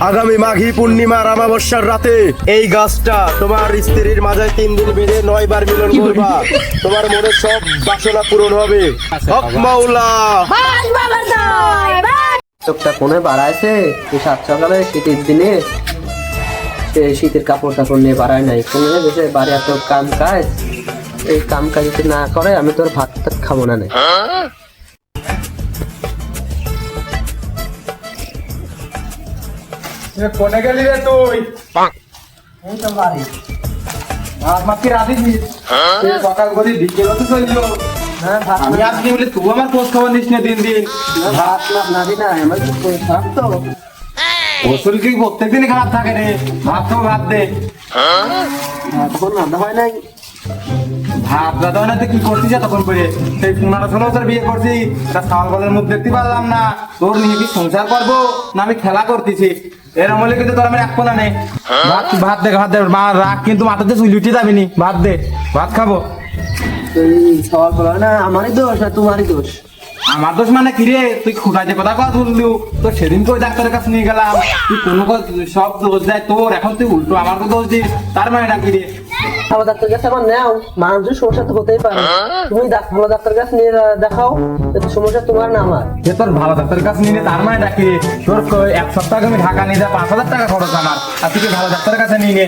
আগামী মাঘী পূর্ণিমার আমাবস্যার রাতে এই গাছটা তোমার স্ত্রীর মাঝে তিন দিন বেঁধে নয় বার মিলন করবা। তোমার মনে সব বাসনা পূরণ হবে। হক মাওলা। চোখটা কোনে বাড়াইছে? এই সাত সকালে শীতের দিনে শীতের কাপড় টাপড় নিয়ে বাড়ায় নাই। কোনে বসে বাড়ি এত কাম কাজ? এই কাম কাজ যদি না করে আমি তোর ভাত খাব না কোনে গেলি রে তুই? রাধি দিস সকাল করে বিকেল তো চলল। হ্যাঁ আমি আজকে বলে তুই আমার খোঁজ খবর নিস না দিন দিন। ভাত না না দি আমার তো শরীর খারাপ কি প্রত্যেক খারাপ থাকে রে? ভাত খাব ভাত দে। ভাত কোনো রান্না হয় নাই। ভাত দাদা না তুই কি করছিস তখন করে? সেই পনেরো ষোলো বছর বিয়ে করছি এটা সাল বলের মুখ দেখতে পারলাম না। তোর নিয়ে কি সংসার করব? না আমি খেলা করতেছি। এরম হলে কিন্তু তোর আমার এক কোনা নেই। ভাত ভাত দে ভাত দে। মা রাগ কিন্তু মাথাতে চুল উঠে যাবি নি। ভাত দে ভাত খাব। না আমারই দোষ না তোমারই দোষ? আমার দোষ মানে কি রে? তুই খুঁটাইতে কথা কথা বললু তো সেদিন তো ডাক্তারের কাছে নিয়ে গেলাম? তুই কোনো সব দোষ দেয় তোর এখন তুই উল্টো আমার দোষ দিস। তার মানে ডাকি রে? ভালো ডাক্তার কাছে আমার নেও। মানুষের সমস্যা তো হতেই পারে। তুমি ভালো ডাক্তার কাছে নিয়ে দেখাও সমস্যা তোমার না আমার সে তোর ভালো ডাক্তারের কাছে নিয়ে তার মানে ডাকি তোর এক সপ্তাহ আমি ঢাকা নিয়ে যা পাঁচ হাজার টাকা খরচ আমার। আর তুই ভালো ডাক্তারের কাছে নিয়ে নে?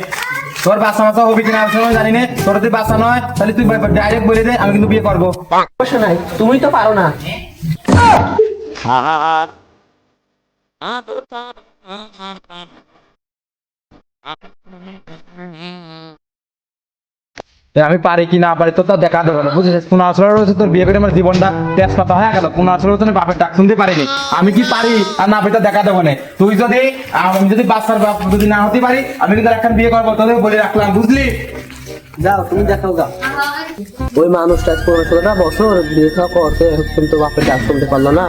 তোর বাচ্চা মাসা হবে কিনা আমি সময় জানি নে। তোর যদি বাচ্চা নয় তাহলে তুই ডাইরেক্ট বলে দে আমি কিন্তু বিয়ে করব। সমস্যা নাই তুমি তো পারো না। এ আমি পারি কি না পারি তো তো দেখা দেবো না। বুঝেছিস? পনেরো আঠারো বছর তোর বিয়ে করে আমার জীবনটা তেজ পাতা হয়ে গেল। আঠারো বছর আমি বাপের ডাক শুনতে পারিনি। আমি কি পারি আর না পেতে দেখা দেবো না। তুই যদি আমি যদি বাচ্চার বাপ যদি না হতে পারি আমি কিন্তু এখন বিয়ে করব তোদের বলে রাখলাম বুঝলি? যাও তুমি দেখাও যাও। ওই মানুষটা আজ পনেরো ষোলোটা বছর বিয়ে খাওয়া করতে কিন্তু বাপের ডাক শুনতে পারল না।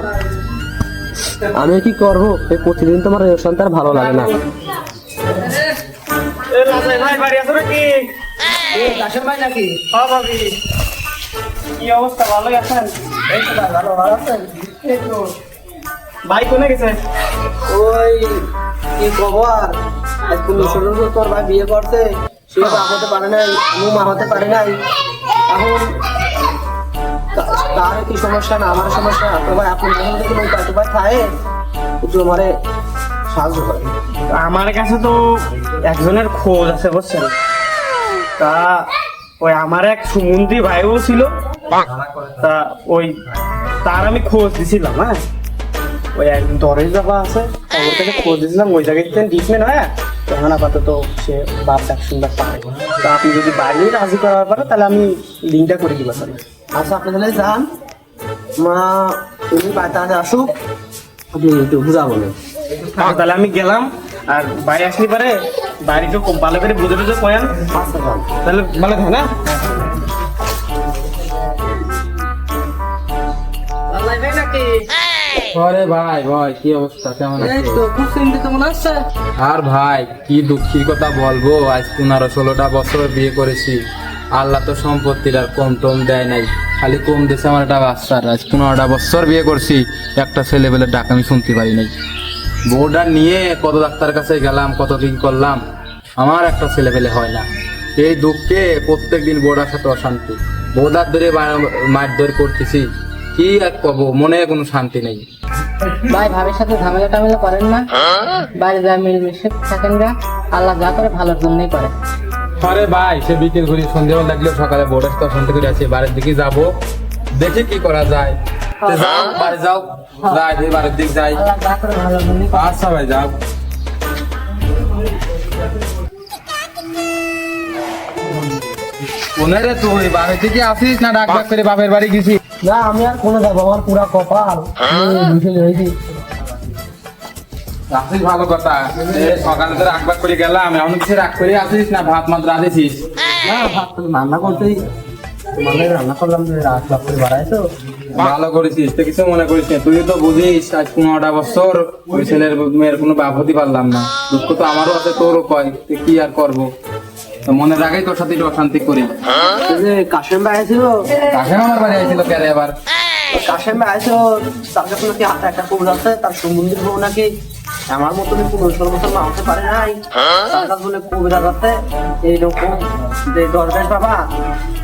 আমি কি করব? এই প্রতিদিন তোমার এই সন্তান ভালো লাগে না। ভাই নাকি? কাশেম ভাই কি অবস্থা? ভালোই আছেন? এই তো ভালো ভালো আছেন? ভাই কোনে গেছে? ওই কি খবর? তোর ভাই বিয়ে সে বাপ হতে পারে নাই আমিও মা হতে পারে নাই। এখন তার কি সমস্যা না আমার সমস্যা তো ভাই আপনি যখন থেকে নৌকা তো ভাই খায় একটু আমারে সাহায্য করেন আমার কাছে তো একজনের খোঁজ আছে বুঝছেন? তা ওই আমার এক সুমন্ত্রী ভাইও ছিল। তা ওই তার আমি খোঁজ দিছিলাম হ্যাঁ। ওই এক দরে যাবা আছে ওর কাছে খোঁজ দিয়েছিলাম ওই জায়গায় ট্রিটমেন্ট হয়। এখন আপাতত সে বাপ শুনতে পারে তা আপনি যদি বাড়ি রাজি করার পারে তাহলে আমি লিঙ্কটা করে দিব তাহলে আচ্ছা আপনি তাহলে যান। মা উনি বাড়িতে আসুক আপনি একটু বুঝাবো না। তাহলে আমি গেলাম আর বাড়ি আসলে পারে বাড়ি একটু খুব ভালো করে বুঝে বুঝে কয়েন। তাহলে ভালো থাকে না? আরে ভাই ভাই কি অবস্থা? কেমন আছো খুব চিন্তিত মনে হচ্ছে আর ভাই কি দুঃখের কথা বলব? আজ পনেরো ষোলোটা বছর বিয়ে করেছি। আল্লাহ তো সম্পত্তির আর কম টম দেয় নাই। খালি কম দিয়েছে আমার একটা বাচ্চার। আজ পনেরোটা বছর বিয়ে করছি। একটা ছেলেবেলের ডাক আমি শুনতে পারি নাই। বউটা নিয়ে কত ডাক্তার কাছে গেলাম কত কি করলাম আমার একটা ছেলেবেলে হয় না। এই দুঃখে প্রত্যেক দিন বউটার সাথে অশান্তি। বউদার ধরে মারধর করতেছি কি আর কব মনে কোনো শান্তি নেই। ভাই ভাবির সাথে ঝামেলা টামেলা করেন না। বাইরে যা মিলমিশে থাকেন গা আল্লাহ যা করে ভালোর জন্যই করে। আরে ভাই সে বিকেল ঘুরি সন্ধ্যেবেলা লাগলেও সকালে বোর্ডের তো অশান্তি করে আছে বাড়ির দিকে যাব দেখি কি করা যায়। যাও বাড়ি যাও যাই দিয়ে বাড়ির দিক যাই। আচ্ছা ভাই যাও কোনে তুই বাড়ি থেকে আসিস না ডাক ডাক করে বাপের বাড়ি গেছি না আমি আর কোনো যাব আমার পুরা কপাল আসিস ভালো কথা সকালে তো রাগ বাগ করে গেলাম এমন কিছু রাগ করে আসিস না ভাত মাত রাঁধেছিস না ভাত তো রান্না করতেই তোমাদের রান্না করলাম লাভ করে বাড়াইছো ভালো করেছিস তো কিছু মনে করিস না। তুই তো বুঝিস আজ পনেরোটা বছর ওই ছেলের মেয়ের কোনো বাপ হতে পারলাম না। দুঃখ তো আমারও আছে তোরও কয় তুই কি আর করব। তো মনের আগেই তোর সাথে একটু অশান্তি করি। কাশেম ভাই কাকে আমার বাড়ি আইছিল কেন এবার? কাশেম ভাই তার কাছে নাকি হাতে একটা কবুল আছে তার বউ নাকি? আমার মতো পনেরো ষোলো বছর পারে নাই। তার কাছে বলে কবিতা করতে এইরকম যে দরবেশ বাবা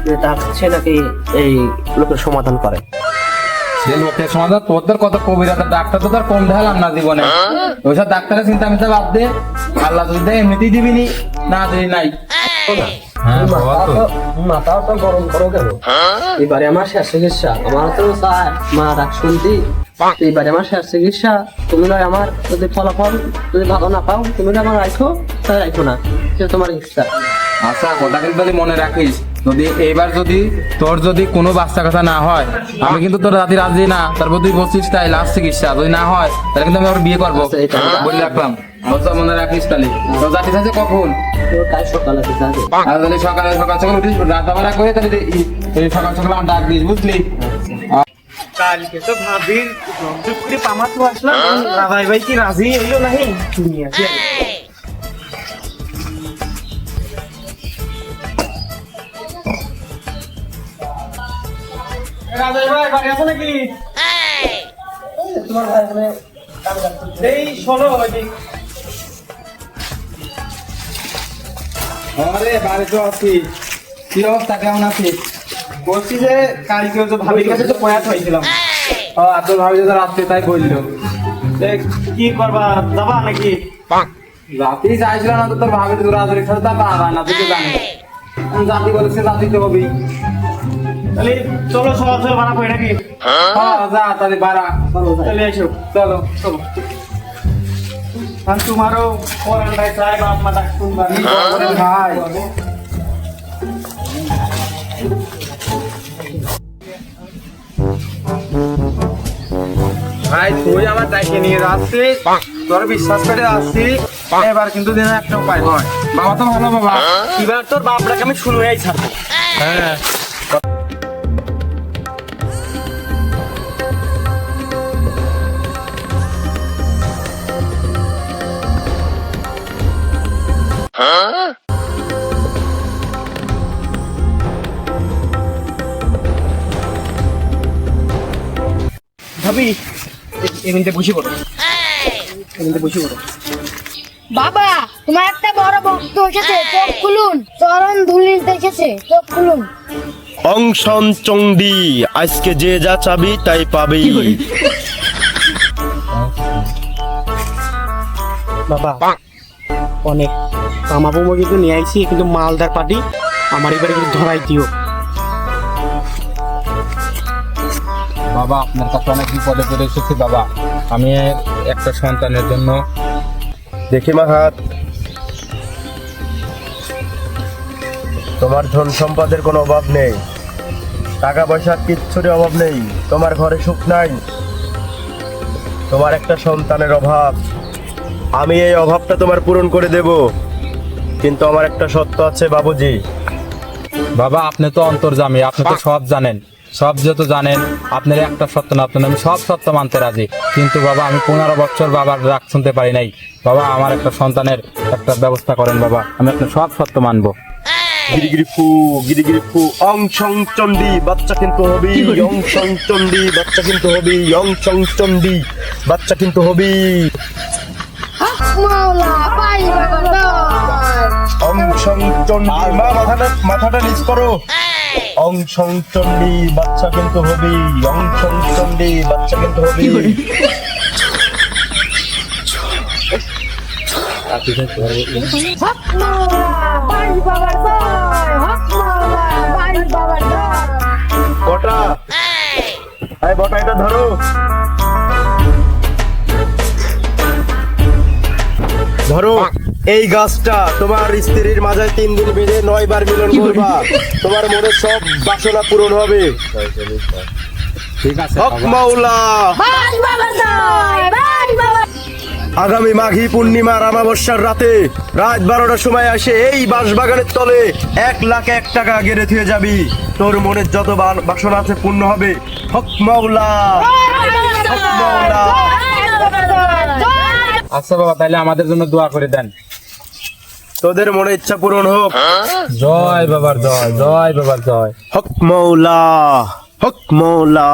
যে তার সে নাকি এই লোকের সমাধান করে। সে লোকের সমাধান তোদের কত কবিরা ডাক্তার তো তোর কম দেখালাম না জীবনে। ওইসব ডাক্তারের চিন্তা মিন্তা বাদ দে। আল্লাহ যদি এমনিতেই দিবিনি না। দিবি নাই। হ্যাঁ। মাথাও তো গরম করো কেন? এবারে আমার শেষ চিকিৎসা। আমার তো চায় মা ডাক শুনতি। এবারে আমার শেষ চিকিৎসা। তুমি নয় আমার যদি ফলাফল যদি ভালো না পাও তুমি না আমার রাখো তাই রাখো না সে তোমার ইচ্ছা। আচ্ছা কথা কিন্তু মনে রাখিস। যদি এইবার যদি তোর যদি কোনো বাচ্চা কথা না হয় আমি কিন্তু তোর জাতি রাজি না তারপর তুই বলছিস তাই লাস্ট চিকিৎসা যদি না হয় তাহলে কিন্তু আমি আবার বিয়ে করব। আচ্ছা, বলে রাখলাম। মনে রাখিস তাহলে। তোর জাতি আছে কখন? তো কাল সকালে সকালে সকাল সকাল উঠিস রাত করে তাহলে সকাল সকাল আমার ডাক দিস বুঝলি? কালকে তো ভাবির যুক্তি আসলাম। রাজাই ভাই কি রাজি? হইল নাহি? কি রাজাই ভাই বাড়ি আছো নাকি? তোমার ভাই এখানে এই শোনো ওইদিক আরে বাড়ি তো আছি। কি অবস্থা কেমন আছিস? বলছি যে কালকে ওই ভাবির কাছে তো পয়াত হয়েছিলাম। ও এত ভাবি যে রাত্রে তাই বলল। কি করবা যাবা নাকি? রাতেই চাইছিল না তো তোর ভাবি তোর রাজের সাথে তা না তুই তো জানিস। জাতি বলেছে জাতি তো হবেই। তাহলে চলো সকাল সকাল বাড়া পড়ে নাকি? হ্যাঁ। যা তাহলে বাড়া চলে এসো। চলো চলো। তোমারও ডাক রে ভাই ভাই তুই আমার ডাইকে নিয়ে যাচ্ছিস? তোর বিশ্বাস করে আসছি এবার কিন্তু দিনে একটা উপায় হয়। বাবা তো ভালো বাবা। এবার তোর বাপটাকে আমি শুনুই ছাড়বো। হ্যাঁ। ভাবি এমনিতে বসে পড়ো। এমনিতে বসে পড়ো। বাবা তোমার একটা বড় ভক্ত এসেছে চোখ খুলুন চরণ ধুলি দেখেছে চোখ খুলুন। অংশন চণ্ডী আজকে যে যা চাবি তাই পাবি। বাবা অনেক কিন্তু নিয়ে আইছি কিন্তু মালদার পার্টি আমার এবারে কিন্তু ধরাই দিও। বাবা, আপনার কাছে অনেক বিপদে পড়ে এসেছি, বাবা। আমি একটা সন্তানের জন্য দেখি মা হাত। তোমার ধন সম্পদের কোনো অভাব নেই। টাকা পয়সার কিচ্ছুরই অভাব নেই। তোমার ঘরে সুখ নাই। তোমার একটা সন্তানের অভাব। আমি এই অভাবটা তোমার পূরণ করে দেব। কিন্তু আমার একটা সত্য আছে বাবুজি। বাবা আপনি তো অন্তর্জামী আপনি তো সব জানেন। সব যেহেতু জানেন আপনার একটা সত্য না আপনার আমি সব সত্য মানতে রাজি। কিন্তু বাবা আমি পনেরো বছর বাবার রাগ শুনতে পারি নাই। বাবা আমার একটা সন্তানের একটা ব্যবস্থা করেন বাবা আমি আপনার সব সত্য মানবো। গিরিগিরি ফু গিরিগিরি ফু অং সং বাচ্চা কিন্তু হবি অং সং চণ্ডী বাচ্চা কিন্তু হবি অং সং বাচ্চা কিন্তু হবি। মাওলা পাই বাবা দয়। অং সং চণ্ডী মা মাথাটা মাথাটা নিচ করো। অং সং চণ্ডী বাচ্চা কিন্তু হবি। অং সং চণ্ডী বাচ্চা কিন্তু হবি। বটা। বটা এটা ধরো। ধরো। এই গাছটা তোমার স্ত্রীর মাঝে তিন দিন বেঁধে নয় বার মিলন করবা। তোমার মনের সব বাসনা পূরণ হবে। ঠিক আছে হক মাওলা। পাই বাবার দয় পাই বাবা। আগামী মাঘী পূর্ণিমার আমাবস্যার রাতে রাত বারোটার সময় আসে এই বাঁশবাগানের তলে এক লাখ এক টাকা গেড়ে থুয়ে যাবি। তোর মনের যত বাসনা আছে পূর্ণ হবে। হক মাওলা। হক মাওলা আচ্ছা বাবা তাহলে আমাদের জন্য দোয়া করে দেন। তোদের মনে ইচ্ছা পূরণ হোক। জয় বাবার জয় জয় বাবার জয়। হক মৌলা হক মৌলা।